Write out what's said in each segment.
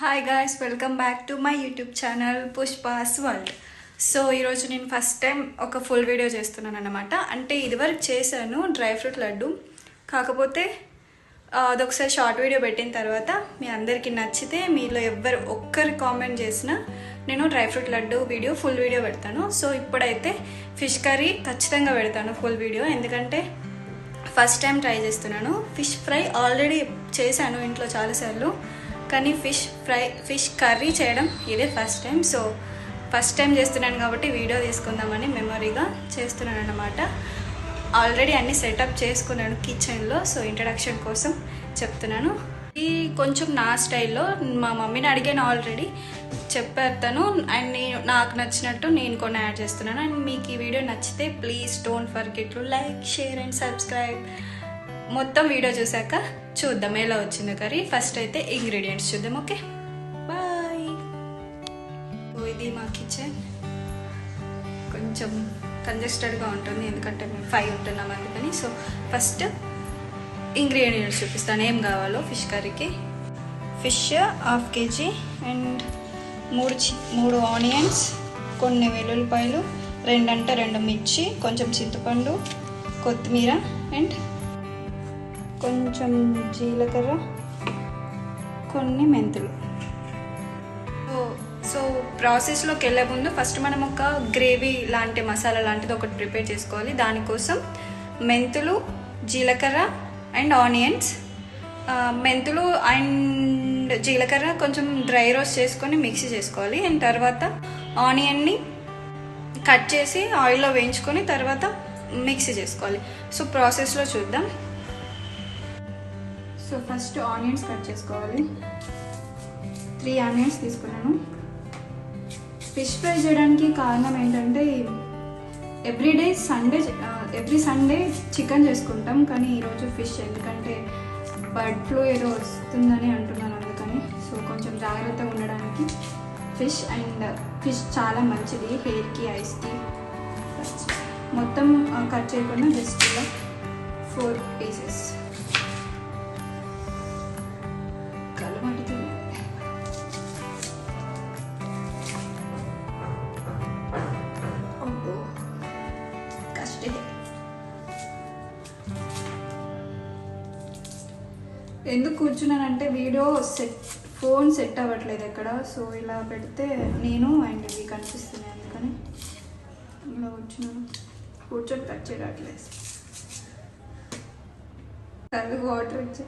Hi guys welcome back to my YouTube channel Pushpa's world so ఈరోజు నేను first time ఒక full video చేస్తున్నాను అనమాట అంటే ఇదివరకు చేశాను డ్రై ఫ్రూట్ లడ్డు. కాకపోతే అదొకసారి షార్ట్ వీడియో పెట్టిన తర్వాత మీ అందరికీ నచ్చితే మీలో ఎవ్వరు ఒక్కరు కామెంట్ చేసినా నేను dry fruit laddu video full video పెడతాను. సో ఇప్పుడైతే ఫిష్ కర్రీ ఖచ్చితంగా పెడతాను ఫుల్ వీడియో ఎందుకంటే ఫస్ట్ టైం ట్రై చేస్తున్నాను. ఫిష్ ఫ్రై ఆల్రెడీ చేశాను ఇంట్లో చాలాసార్లు. కానీ ఫిష్ ఫ్రై ఫిష్ కర్రీ చేయడం ఇదే first time. So first time చేస్తున్నాను కాబట్టి వీడియో తీసుకుందామని మెమొరీగా చేస్తున్నాను అనమాట ఆల్రెడీ అన్ని సెటప్ చేసుకున్నాను కిచెన్లో సో ఇంట్రడక్షన్ కోసం చెప్తున్నాను. ఇది కొంచెం నా స్టైల్లో మా మమ్మీని అడిగాను ఆల్రెడీ. చెప్పేస్తాను తను. అండ్ నేను నాకు నచ్చినట్టు నేను కొన్ని యాడ్ చేస్తున్నాను. అండ్ మీకు ఈ వీడియో నచ్చితే please don't forget to like share and subscribe. మొత్తం వీడియో చూసాక చూద్దాం ఎలా వచ్చిందో కర్రీ. ఫస్ట్ అయితే ఇంగ్రీడియంట్స్ చూద్దాం ఓకే? బాయ్ ఇది మా కిచెన్ కొంచెం కంజెస్టెడ్గా ఉంటుంది ఎందుకంటే మేము ఫైవ్ ఉంటున్నాం అందుకని. సో ఫస్ట్ ఇంగ్రీడియంట్స్ చూపిస్తాను ఏం కావాలో ఫిష్ కర్రీకి. ఫిష్ హాఫ్ కేజీ అండ్ మూడు చి మూడు ఆనియన్స్ కొన్ని వెల్లుల్లిపాయలు రెండంటే రెండు మిర్చి కొంచెం చింతపండు కొత్తిమీర అండ్ కొంచెం జీలకర్ర కొన్ని మెంతులు. సో సో ప్రాసెస్లోకి వెళ్ళే ముందు ఫస్ట్ మనం ఒక గ్రేవీ లాంటి మసాలా లాంటిది ఒకటి ప్రిపేర్ చేసుకోవాలి. దానికోసం మెంతులు జీలకర్ర అండ్ ఆనియన్స్ మెంతులు అండ్ జీలకర్ర కొంచెం డ్రై రోస్ట్ చేసుకొని మిక్సీ చేసుకోవాలి. అండ్ తర్వాత ఆనియన్ని కట్ చేసి ఆయిల్లో వేయించుకొని తర్వాత మిక్సీ చేసుకోవాలి. సో ప్రాసెస్లో చూద్దాం. సో ఫస్ట్ ఆనియన్స్ కట్ చేసుకోవాలి. త్రీ ఆనియన్స్ తీసుకున్నాను. ఫిష్ ఫ్రై చేయడానికి కారణం ఏంటంటే everyday Sunday every Sunday chicken చేసుకుంటాం కానీ ఈరోజు ఫిష్ ఎందుకంటే బర్డ్ ఫ్లూ ఏదో వస్తుందని అంటున్నాను అందుకని. సో కొంచెం జాగ్రత్తగా ఉండడానికి ఫిష్ అండ్ ఫిష్ చాలా మంచిది హెయిర్కి ఐస్కి మొత్తం కట్ చేయకుండా జస్ట్ ఇలా ఫోర్ పీసెస్. ఎందుకు కూర్చున్నానంటే వీడియో సెట్ ఫోన్ సెట్ అవ్వట్లేదు ఎక్కడ సో ఇలా పెడితే నేను అండ్ ఇవి కనిపిస్తున్నాయి అందుకని ఇలా కూర్చున్నాను. కూర్చొని కట్ చేయట్లేదు. కళ్ళు వాటర్ వచ్చి.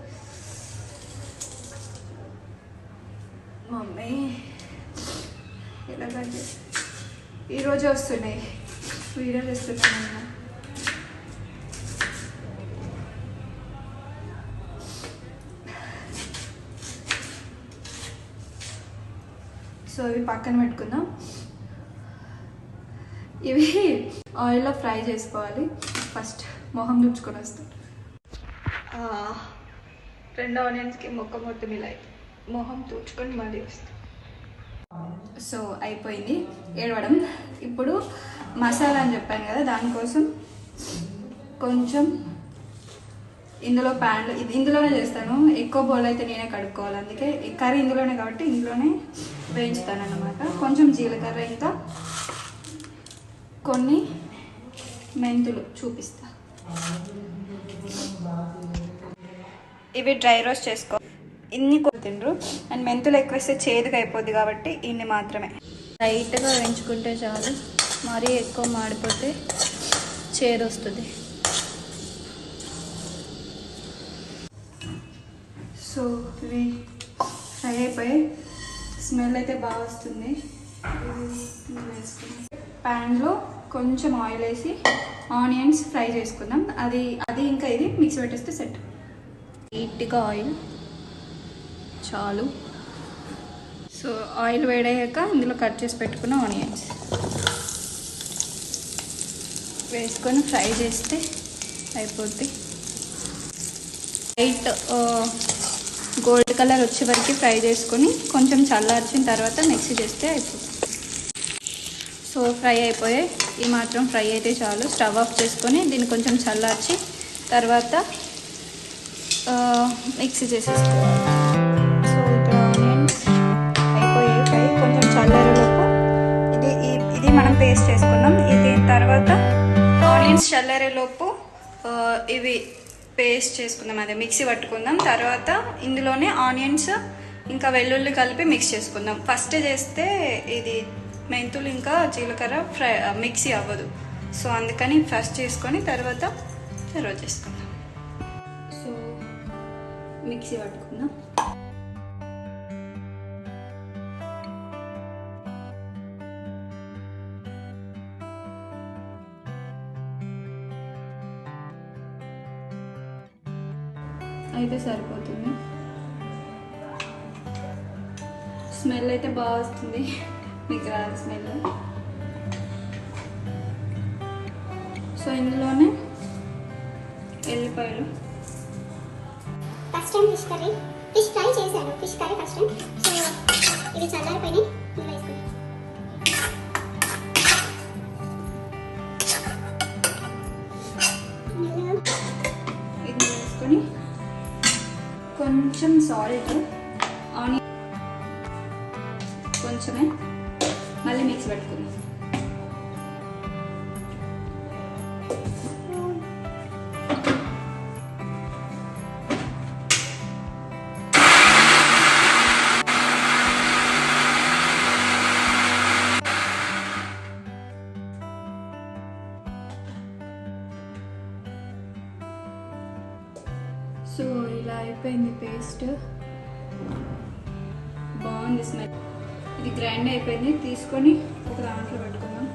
మమ్మీ ఇలా కట్ చేసి ఈరోజు వస్తున్నాయి. వీడియో చేస్తున్నాను సో ఇవి పక్కన పెట్టుకుందాం. ఇవి ఆయిల్లో ఫ్రై చేసుకోవాలి. ఫస్ట్ మొహం తుడుచుకొని వస్తాం. రెండు ఆనియన్స్కి మొక్క మొత్తం ఇలా మొహం తుడుచుకొని మళ్ళీ వస్తాం. సో అయిపోయింది. ఏడవడం. ఇప్పుడు మసాలా అని చెప్పాను కదా దానికోసం కొంచెం ఇందులో ప్యాన్లో ఇది ఇందులోనే చేస్తాను. ఎక్కువ బౌల్ అయితే నేనే కడుక్కోవాలి. అందుకే ఈ కర్రీ ఇందులోనే కాబట్టి ఇందులోనే వేయించుతాను అనమాట కొంచెం జీలకర్ర ఇంకా కొన్ని మెంతులు చూపిస్తా. ఇవి డ్రై రోస్ట్ చేసుకో. ఇన్ని తిండ్రు. అండ్ మెంతులు ఎక్కువ వేస్తే చేదుగా అయిపోద్ది కాబట్టి ఇన్ని మాత్రమే. లైట్గా వేయించుకుంటే చాలు. మరీ ఎక్కువ మాడిపోతే చేదు వస్తుంది సో ఇవి ఫ్రై అయిపోయి స్మెల్ అయితే బాగా వస్తుంది. ప్యాన్లో కొంచెం ఆయిల్ వేసి ఆనియన్స్ ఫ్రై చేసుకుందాం. అది అది ఇంకా ఇది మిక్స్ పెట్టేస్తే సెట్. నీట్గా ఆయిల్. చాలు. సో ఆయిల్ వేడయ్యాక ఇందులో కట్ చేసి పెట్టుకున్న ఆనియన్స్. వేసుకొని ఫ్రై చేస్తే అయిపోద్ది. లైట్ గోల్డ్ కలర్ వచ్చే వరకు ఫ్రై చేసుకొని కొంచెం చల్లార్చిన తర్వాత మిక్సీ చేస్తే అయిపోతుంది. సో ఫ్రై అయిపోయాయి. ఈ మాత్రం ఫ్రై అయితే చాలు. స్టవ్ ఆఫ్ చేసుకొని దీన్ని కొంచెం చల్లార్చి తర్వాత మిక్సీ చేసేసుకోవాలి. సో ఇక్కడ ఫ్రై కొంచెం ఇది ఇది మనం పేస్ట్ చేసుకున్నాం. ఇది తర్వాత ఆనియన్స్ చల్లరేలోపు ఇవి పేస్ట్ చేసుకుందాం అదే మిక్సీ పట్టుకుందాం. తర్వాత ఇందులోనే ఆనియన్స్ ఇంకా వెల్లుల్లి కలిపి మిక్స్ చేసుకుందాం. ఫస్ట్ చేస్తే ఇది మెంతులు ఇంకా జీలకర్ర ఫ్రై మిక్సీ అవ్వదు. సో అందుకని ఫస్ట్ చేసుకొని తర్వాత సర్వ్ చేసుకుందాం. సో మిక్సీ పట్టుకుందాం. అయితే సరిపోతుంది. స్మెల్ అయితే బాగా వస్తుంది. మీకు రాదు స్మెల్. సో ఇందులోనే ఎల్లిపాయలు. First time fish curry. Fish fry చేశాను. Fish curry first time. So ఇది చల్లారిపోయినాయి. ఇందులో వేసుకున్నాను మెల్లగా ఇది వేసుకొని కొంచెం సాల్ట్ ఆనియన్ కొంచెమే. మళ్ళీ మిక్స్ పెట్టుకుందాం. సో ఇలా అయిపోయింది పేస్ట్. బాగుంది స్మెల్. ఇది గ్రైండ్ అయిపోయింది. తీసుకొని ఒక దాంట్లో పెట్టుకుందాం.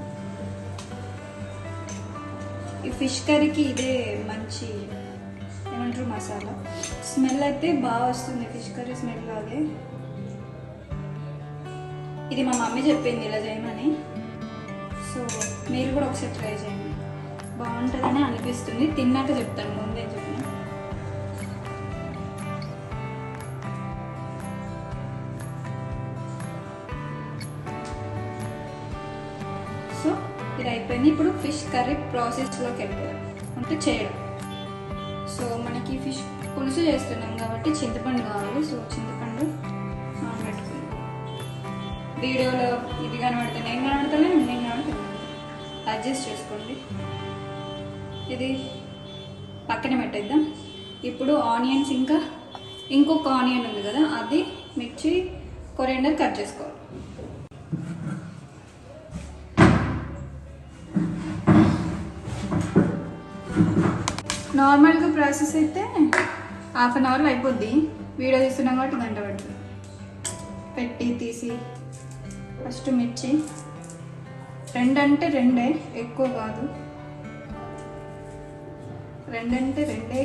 ఈ ఫిష్ కర్రీకి ఇదే మంచి ఏమంటారు మసాలా. స్మెల్ అయితే బాగా వస్తుంది. ఫిష్ కర్రీ స్మెల్ లాగే. ఇది మా మమ్మీ చెప్పింది ఇలా చేయమని. సో మీరు కూడా ఒకసారి ట్రై చేయండి. బాగుంటుందని అనిపిస్తుంది. తిన్నాక చెప్తాను. ముందే చెప్పాను. కర్రీ ప్రాసెస్లోకి వెళ్ళిపోయాం అంటే చేయడం. సో మనకి ఫిష్ పులుసు చేస్తున్నాం కాబట్టి చింతపండు కావాలి. సో చింతపండు నానబెట్టుకుందాం వీడియోలో ఇది కనబడితే నేను కనబడతాను నేను కనబడుతుంది అడ్జస్ట్ చేసుకోండి. ఇది పక్కన పెట్టేద్దాం. ఇప్పుడు ఆనియన్స్ ఇంకా ఇంకొక ఆనియన్ ఉంది కదా అది మిర్చి కొరియండర్ కట్ చేసుకోవాలి. నార్మల్గా ప్రాసెస్ అయితే హాఫ్ అన్ అవర్లో అయిపోద్ది. వీడియో తీస్తున్నాం కాబట్టి గంట పడుతుంది. పెట్టి తీసి ఫస్ట్ మిర్చి. రెండంటే రెండే ఎక్కువ కాదు. రెండంటే రెండే.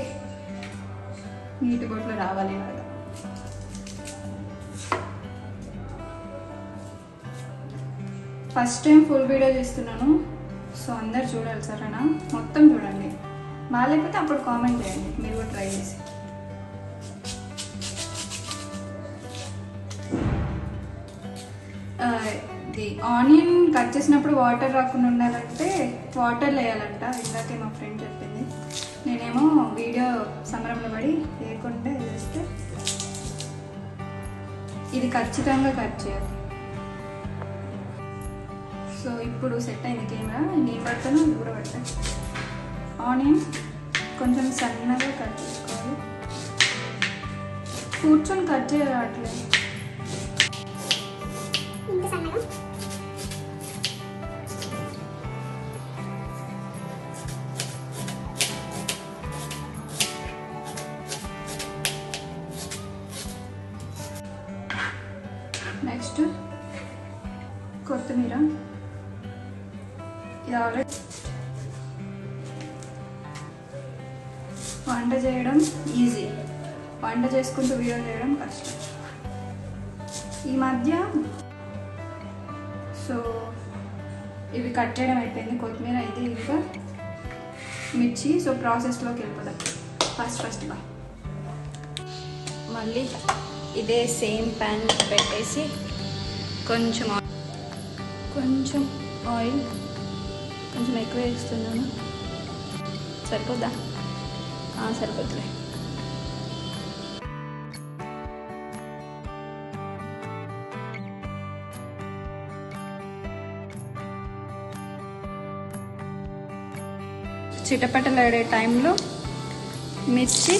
నీటి బొట్లు రావాలి కదా ఫస్ట్ టైం ఫుల్ వీడియో చేస్తున్నాను. సో అందరు చూడాలి సరేనా? మొత్తం చూడండి. బాగాలేకపోతే అప్పుడు కామెంట్ చేయండి. మీరు కూడా ట్రై చేసి. ఇది ఆనియన్ కట్ చేసినప్పుడు వాటర్ రాకుండా ఉండాలంటే వాటర్ వేయాలంట ఇందాకే మా ఫ్రెండ్ చెప్పింది. నేనేమో వీడియో సమరంలో పడి లేకుంటే వేస్తే ఇది ఖచ్చితంగా కట్ చేయాలి. సో ఇప్పుడు సెట్ అయింది కెమెరా. నేను పడతాను దూర పడతాను ఆనియన్ కొంచెం సన్నగా కట్ చేసుకోవాలి. కూర్చొని కట్ చేయట్లేదు వంట చేసుకుంటూ వీడియో చేయడం కష్టం. ఈ మధ్య సో ఇవి కట్ చేయడం అయిపోయింది. కొత్తిమీర అయితే ఇంకా మిర్చి సో ప్రాసెస్లోకి వెళ్ళిపోదాం. ఫస్ట్ ఫస్ట్ బా మళ్ళీ ఇదే సేమ్ ప్యాన్ పెట్టేసి కొంచెం కొంచెం ఆయిల్ కొంచెం ఎక్కువ వేస్తున్నాను. సరిపోద్దా? సరిపోతులే చిటపటలాడే టైంలో మిర్చి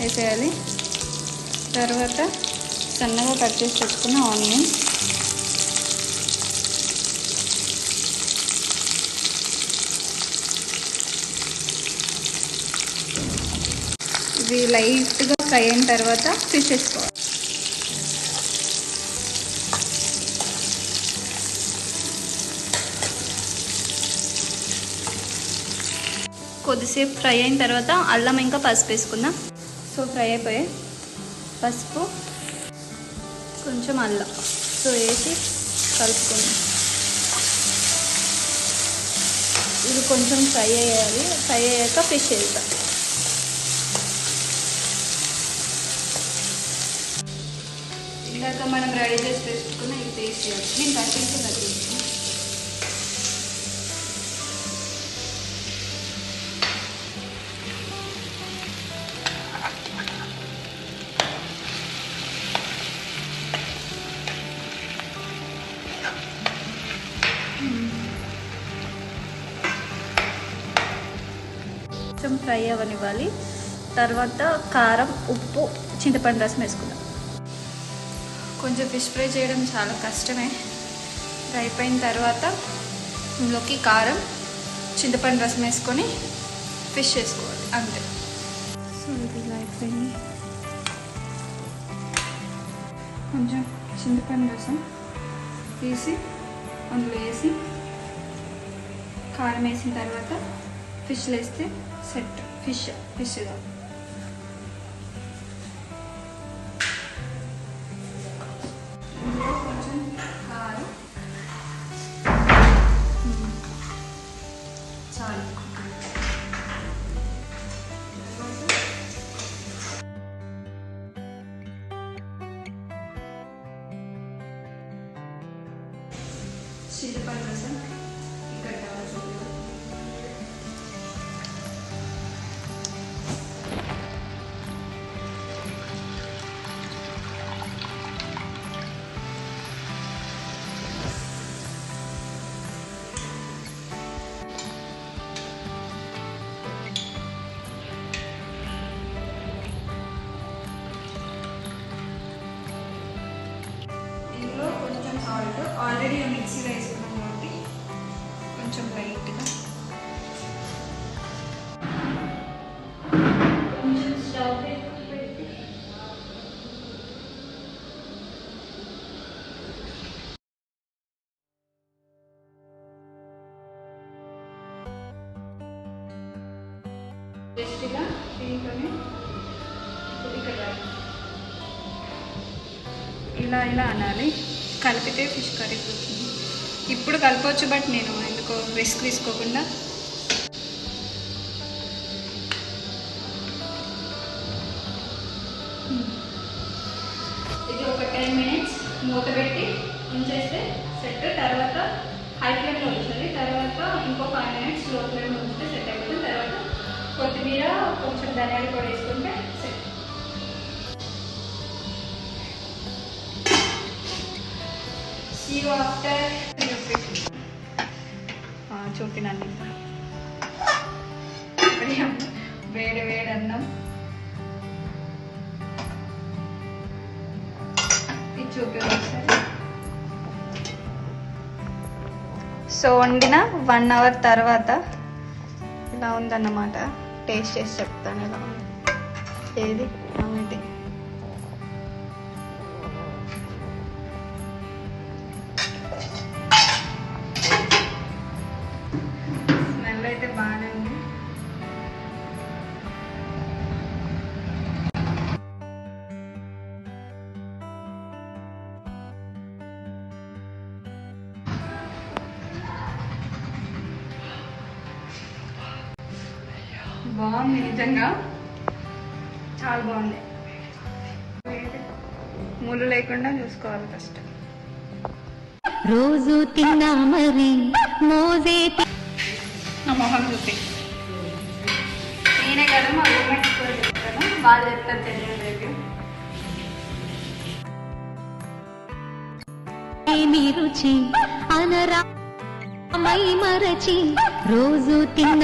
వేసేయాలి. తర్వాత సన్నగా కట్ చేసి పెట్టుకున్న ఆనియన్. ఇవి లైట్గా ఫ్రై అయిన తర్వాత ఫిష్ వేసుకోవాలి కొద్దిసేపు ఫ్రై అయిన తర్వాత అల్లం ఇంకా పసుపు వేసుకుందాం. సో ఫ్రై అయిపోయాయి. పసుపు కొంచెం అల్లం. సో వేసి కలుపుకుందాం. ఇది కొంచెం ఫ్రై అయ్యాలి. ఫ్రై అయ్యాక ఫిష్ వేస్తాం ఇందాక మనం రెడీ చేసి పెట్టుకున్న ఇది పేస్ట్ చేయాలి నేను కట్టించి కట్టించాను కొంచెం ఫ్రై అవ్వనివ్వాలి. తర్వాత కారం ఉప్పు చింతపండు రసం వేసుకుందాం. కొంచెం ఫిష్ ఫ్రై చేయడం చాలా కష్టమే. ఫ్రై అయిపోయిన తర్వాత ఇందులోకి కారం చింతపండు రసం వేసుకొని ఫిష్ వేసుకోవాలి. అంతే. సో ఇది అయిపోయింది. కొంచెం చింతపండు రసం తీసి అందులో వేసి కారం వేసిన తర్వాత ఫిష్లు వేస్తే సెట్ ఫిష్ ఫిష్గా కొంచెం లైట్గా కొంచెం స్టవ్ పెట్టి జస్ట్ ఇలా దీంట్లోనే ఇక్కడ రాయాలి. ఇలా ఇలా అనాలి కలిపితే ఫిష్ కర్రీ పోతుంది ఇప్పుడు కలపవచ్చు బట్ నేను ఎందుకో రిస్క్ తీసుకోకుండా. ఇది ఒక టెన్ మినిట్స్ మూత పెట్టి ఉంచేస్తే సెట్ తర్వాత హై ఫ్లేమ్లో ఉంచాలి. తర్వాత ఇంకో ఫైవ్ మినిట్స్లో ఫ్లేమ్లో ఉంచితే సెట్ అయిపోతుంది. తర్వాత కొత్తిమీర కొంచెం ధనియాలు కూడా వేసుకుంటే సెట్ See you after. చూపినాన్ని వేడి వేడి అన్నం. ఇది చూపి సో వండిన వన్ అవర్ తర్వాత ఇలా ఉందన్నమాట. టేస్ట్ చేసి చెప్తాను. ఇలా ఉంది ఏది బాగుంది నిజంగా. చాలా బాగుంది. ముళ్ళు లేకుండా చూసుకోవాలి ఫస్ట్ రోజు తిన్నా మరి మోజే నా మొహం చూపి. నేనే కదా మా రూమ్మేట్స్ కూడా చెప్తాను వాళ్ళు చెప్తారు తెలియదు రివ్యూ ఏమి రుచి అనరా మై మరచి రోజు తిన్న